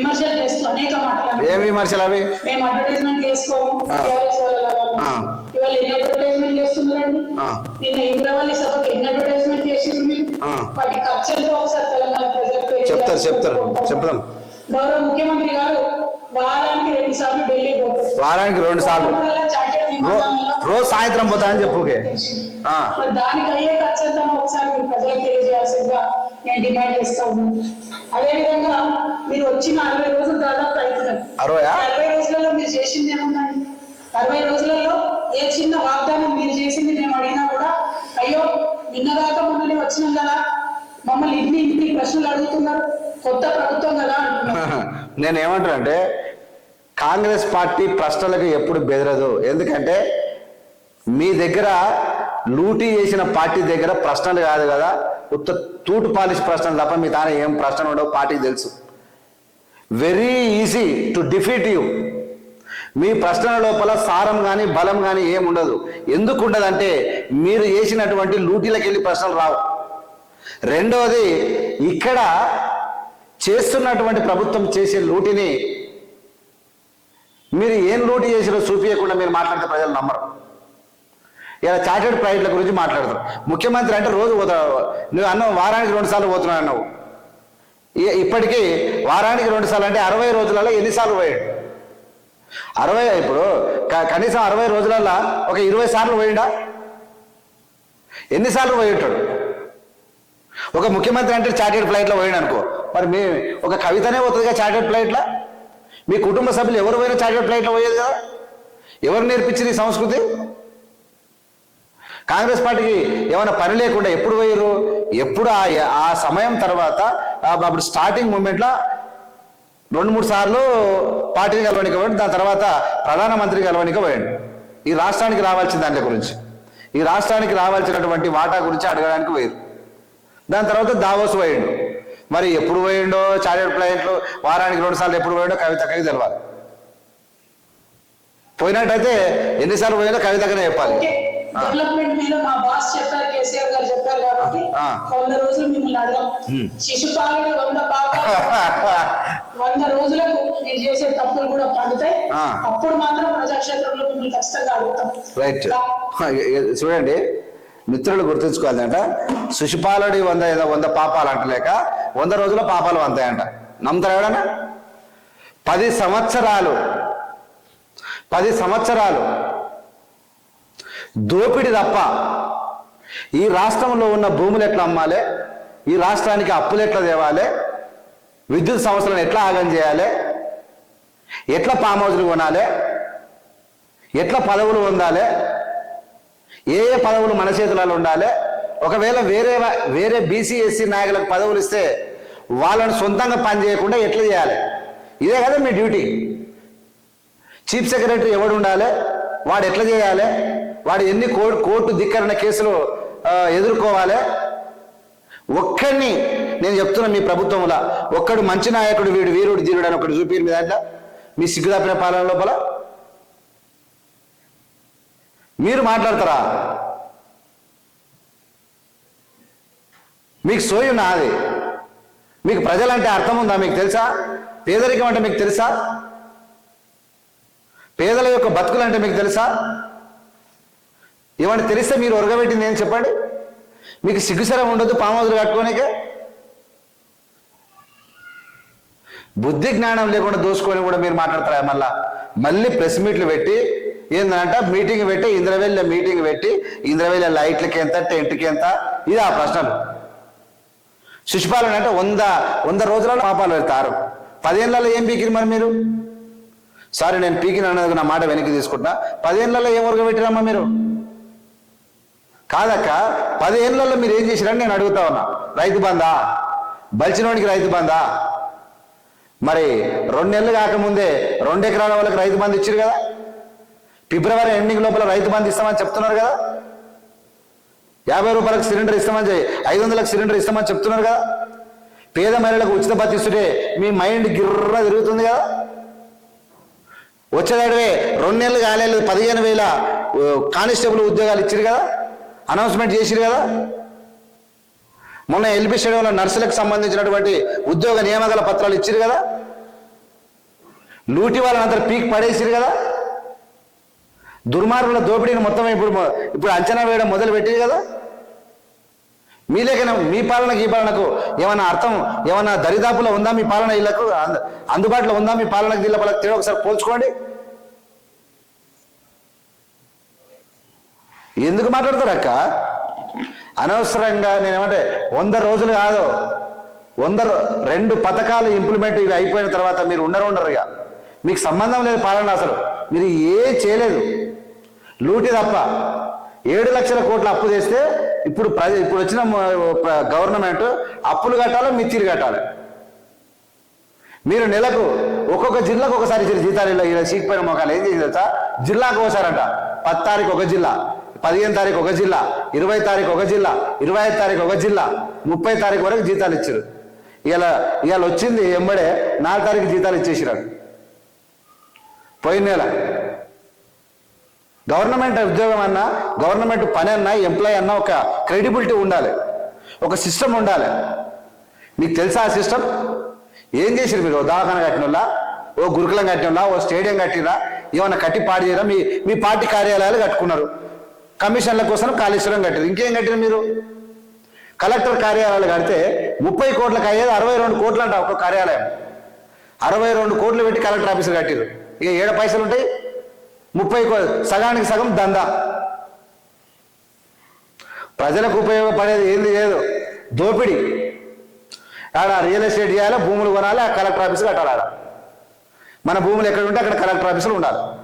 విమర్శలు చేస్తూ అనేక మాటలు ఏం విమర్శలు అవి? మేము అడ్వర్టైజ్మెంట్ చేసుకోము ఆ. TRS వాళ్ళ ఆ. ఇవాళ ఎన్ని అడ్వర్టైజ్మెంట్ చేస్తున్నారండి? ఆ. నిన్న ఇంద్రవల్లి సభకు ఎన్ని అడ్వర్టైజ్మెంట్ చేసిండ్రు మీరు? ఆ. వాటి ఖర్చులతో ఒకసారి తెలంగాణ ప్రజలకు చెప్తారు చెప్తారు చెప్తాం గౌరవ ముఖ్యమంత్రి గారు వారానికి రెండు సార్లు ఢిల్లీ పోతారు. వారానికి రెండు సార్లు. రోజు సాయంత్రం పోతా అని. మరి దానికి అయ్యే ఎంత ఒకసారి మీరు ప్రజలకు తెలియజేయాల్సిందిగా నేను డిమాండ్ చేస్తా ఉన్నాను. అదే విధంగా మీరు వచ్చిన అరవై రోజులు దాదాపు అవుతున్నారు? అరవై రోజులలో మీరు చేసింది ఏముందండి అరవై రోజులలో ఏ చిన్న వాగ్దానం మీరు చేసింది మేము అడిగినా కూడా అయ్యో నిన్నదాకా మొన్ననే వచ్చినాం కదా మమ్మల్ని ఇన్ని ఇన్ని ప్రశ్నలు అడుగుతున్నారు కొత్త ప్రభుత్వం కదా అంటున్నారు. నేను ఏమంటానంటే కాంగ్రెస్ పార్టీ ప్రశ్నలకు ఎప్పుడు బెదరదు. ఎందుకంటే మీ దగ్గర లూటీ చేసిన పార్టీ దగ్గర ప్రశ్నలు కాదు కదా ఉత్త తూటు పాలిష్ ప్రశ్నలు తప్ప మీ తానే ఏం ప్రశ్నలు ఉండవు పార్టీకి తెలుసు. Very easy to defeat you మీ ప్రశ్నల లోపల సారం కానీ బలం కానీ ఏముండదు ఎందుకు ఉండదంటే మీరు చేసినటువంటి లూటీలకు వెళ్ళి ప్రశ్నలు రావు. రెండవది ఇక్కడ చేస్తున్నటువంటి ప్రభుత్వం చేసే లూటిని మీరు ఏం లూటి చేసిరో చూపించకుండా మీరు మాట్లాడితే ప్రజలు నమ్మరు. ఇలా చార్టెడ్ ప్రైవేట్ల గురించి మాట్లాడతారు. ముఖ్యమంత్రి అంటే రోజు పోతాడు నువ్వు అన్నావు వారానికి రెండు సార్లు పోతున్నావు అన్నావు. ఇప్పటికీ వారానికి రెండు సార్లు అంటే అరవై రోజులలో ఎన్నిసార్లు పోయాడు? అరవై ఇప్పుడు క- కనీసం అరవై రోజులలో ఒక ఇరవై సార్లు పోయిండా? ఎన్నిసార్లు పోయి ఒక ముఖ్యమంత్రి అంటే చార్టెడ్ ఫ్లైట్లో పోయాడు అనుకో మరి మీ ఒక కవితనే పోతుందిగా చార్టెడ్ ఫ్లైట్లో? మీ కుటుంబ సభ్యులు ఎవరు పోయినా చార్టెడ్ ఫ్లైట్లో పోయేది కదా? ఎవరు నేర్పించింది ఈ సంస్కృతి? కాంగ్రెస్ పార్టీకి ఏమైనా పని లేకుండా ఎప్పుడు పోయారు ఎప్పుడు ఆ ఆ సమయం తర్వాత అప్పుడు స్టార్టింగ్ మూమెంట్లో రెండు మూడు సార్లు పార్టీని కలవడానికి పోయాడు. దాని తర్వాత ప్రధానమంత్రి కలవడానికి పోయాడు. ఈ రాష్ట్రానికి రావాల్సిన దాంట్లో గురించి. ఈ రాష్ట్రానికి రావాల్సినటువంటి వాటా గురించి అడగడానికి పోయారు. దాని తర్వాత దావోస్ పోయిండు. మరి ఎప్పుడు పోయిండో చార్టెడ్ ప్లైంట్లు వారానికి రెండు సార్లు ఎప్పుడు పోయిండో కవితకని తెలవాలి. పోయినట్టయితే ఎన్నిసార్లు పోయిందో కవితకనే చెప్పాలి. డెవలప్మెంట్ మీద మా బాస్ చెప్పారు కేసీఆర్ గారు చెప్పారు కాబట్టి. వంద రోజులు మిమ్మల్ని అడగం. శిశుపాలుడు వంద పాప వంద రోజులకు మీరు చేసే తప్పులు కూడా పండుతాయి. అప్పుడు మాత్రం ప్రజాక్షేత్రంలో మిమ్మల్ని ఖచ్చితంగా అడుగుతాం. రైట్ చూడండి మిత్రులు గుర్తుంచుకోవాలంట శిశుపాలుడి వంద ఏదో వంద పాపాలు అంటలేక వంద రోజుల పాపాలు వంతాయంట నమ్ముతారు ఎవడన్నా పది సంవత్సరాలు పది సంవత్సరాలు దోపిడి తప్ప ఈ రాష్ట్రంలో ఉన్న భూములు ఎట్లా అమ్మాలి? ఈ రాష్ట్రానికి అప్పులు ఎట్లా తేవాలి? విద్యుత్ సంస్థలను ఎట్లా ఆగం చేయాలి? ఎట్లా పామ్ హౌస్లు కొనాలి? ఎట్లా పదవులు పొందాలి? ఏ ఏ పదవులు మన చేతులలో ఉండాలి? ఒకవేళ వేరే వేరే బీసీఎస్సీ నాయకులకు పదవులు ఇస్తే వాళ్ళని సొంతంగా పని చేయకుండా ఎట్లా చేయాలి? ఇదే కదా మీ డ్యూటీ. చీఫ్ సెక్రటరీ ఎవడు ఉండాలి? వాడు ఎట్లా చేయాలి? వాడు ఎన్ని కోర్టు కోర్టు ధిక్కరణ కేసులు ఎదుర్కోవాలి? ఒక్కడిని నేను చెప్తున్నా మీ ప్రభుత్వంలో ఒక్కడు మంచి నాయకుడు వీడు వీరుడు ధీరుడు అని ఒకటి చూపిరు మీ దాంట్లో. మీ సిగ్గుదాపిన పాలన లోపల. మీరు మాట్లాడతారా? మీకు సోయి నాది మీకు ప్రజలంటే అర్థం ఉందా మీకు తెలుసా? పేదరికం అంటే మీకు తెలుసా? పేదల యొక్క బతుకులు అంటే మీకు తెలుసా? ఏమంటే తెలిస్తే మీరు ఒరగబెట్టింది ఏం చెప్పండి? మీకు సిగ్గుసరం ఉండదు పామోదులు కట్టుకోనికే? బుద్ధి జ్ఞానం లేకుండా దోసుకొని కూడా మీరు మాట్లాడతారా మళ్ళా? మళ్ళీ ప్రెస్ మీట్లు పెట్టి ఏంటంటే మీటింగ్ పెట్టి ఇంద్రవేళ్ళ మీటింగ్ పెట్టి ఇంద్రవేళ్ళ లైట్లకి ఎంత టెంట్కి ఎంత ఇది ఆ ప్రశ్నలు. శిశుపాలన అంటే వంద వంద రోజులలో పాపాలు పెడతారు. పదేళ్ళలో ఏం పీకిరు మరి మీరు? సారీ నేను పీకిన అన్నది నా మాట వెనక్కి తీసుకుంటున్నా. పదేళ్ళలో ఏం వర్గ పెట్టిరమ్మా మీరు? కాదక్క పదేళ్ళలో మీరు ఏం చేసిరని నేను అడుగుతా ఉన్నా. రైతు బందా బలిచినోడికి రైతు బందా మరి రెండు నెలలు కాకముందే రెండు ఎకరాల వాళ్ళకి రైతు బంధు ఇచ్చారు కదా? ఫిబ్రవరి ఎండింగ్ లోపల రైతు బంధు ఇస్తామని చెప్తున్నారు కదా? యాభై రూపాయలకు సిలిండర్ ఇస్తామని ఐదు వందలకు సిలిండర్ ఇస్తామని చెప్తున్నారు కదా? పేద మహిళలకు ఉచిత బతి ఇస్తుంటే మీ మైండ్ గిర్ర తిరుగుతుంది కదా? వచ్చేదాడివే రెండు నెలలు కాలేదు పదిహేను వేల కానిస్టేబుల్ ఉద్యోగాలు ఇచ్చారు కదా? అనౌన్స్మెంట్ చేసిరు కదా? మొన్న ఎల్బీ స్టేడియంలో నర్సులకు సంబంధించినటువంటి ఉద్యోగ నియామకాల పత్రాలు ఇచ్చారు కదా? లూటి వాళ్ళని అందరు పీక్ పడేసిరు కదా? దుర్మార్గుల దోపిడీని మొత్తం ఇప్పుడు ఇప్పుడు అంచనా వేయడం మొదలు పెట్టిరు కదా? మీ మీ పాలనకి ఈ పాలనకు ఏమైనా అర్థం ఏమైనా దరిదాపులో ఉందా మీ పాలన ఇళ్ళకు? అంద- అందుబాటులో ఉందా మీ పాలనకు దీళ్ళ వాళ్ళకి ఒకసారి పోల్చుకోండి. ఎందుకు మాట్లాడతారు అక్క? అనవసరంగా నేనేమంటే వంద రోజులు కాదు వంద రెండు పథకాలు ఇంప్లిమెంట్ ఇవి అయిపోయిన తర్వాత మీరు ఉండరు ఉండరు ఇక. మీకు సంబంధం లేదు పాలన అసలు. మీరు ఏ చేయలేదు. లూటి తప్ప. ఏడు లక్షల కోట్ల అప్పు చేస్తే ఇప్పుడు ప్ర ఇప్పుడు వచ్చిన గవర్నమెంట్ అప్పులు కట్టాలి మిత్తిలు కట్టాలి? మీరు నెలకు ఒక్కొక్క జిల్లాకు ఒకసారి ఇచ్చిన జీతాలు ఇలా ఇలా చీకిపోయిన మొక్కలు ఏం చేసి తెలుసా? జిల్లాకు ఒకసారంట పత్తారికి తారీఖు ఒక జిల్లా. పదిహేను తారీఖు ఒక జిల్లా ఇరవై తారీఖు ఒక జిల్లా ఇరవై ఐదు తారీఖు ఒక జిల్లా ముప్పై తారీఖు వరకు జీతాలు ఇచ్చారు. ఇలా ఇవాళ వచ్చింది ఎంబడే నాలుగు తారీఖు జీతాలు ఇచ్చేసినాడు. పోయిన నెల. గవర్నమెంట్ ఉద్యోగం అన్నా గవర్నమెంట్ పని అన్నా ఎంప్లాయ్ అన్నా ఒక క్రెడిబిలిటీ ఉండాలి. ఒక సిస్టమ్ ఉండాలి. మీకు తెలుసా ఆ సిస్టమ్? ఏం చేసిరు మీరు? ఓ దవాఖాన కట్టినోళ్ళ? ఓ గురుకులం కట్టినలా ఓ స్టేడియం కట్టిరా ఏమన్నా కట్టి పాడి చేయరా? మీ మీ పార్టీ కార్యాలయాలు కట్టుకున్నారు. కమిషన్ల కోసం కాళేశ్వరం కట్టారు. ఇంకేం కట్టారు మీరు? కలెక్టర్ కార్యాలయాలు కడితే ముప్పై కోట్లకు అయ్యేది అరవై రెండు కోట్లు అంట ఒక కార్యాలయం. అరవై రెండు కోట్లు పెట్టి కలెక్టర్ ఆఫీసులు కట్టారు. ఇక ఏడు పైసలు ఉంటాయి? ముప్పై కో సగానికి సగం దందా. ప్రజలకు ఉపయోగపడేది ఏంది లేదు. దోపిడీ. ఆడ రియల్ ఎస్టేట్ చేయాలి భూములు కొనాలి ఆ కలెక్టర్ ఆఫీస్ కట్టాలి ఆడ. మన భూములు ఎక్కడ ఉంటే అక్కడ కలెక్టర్ ఆఫీసులు ఉండాలి.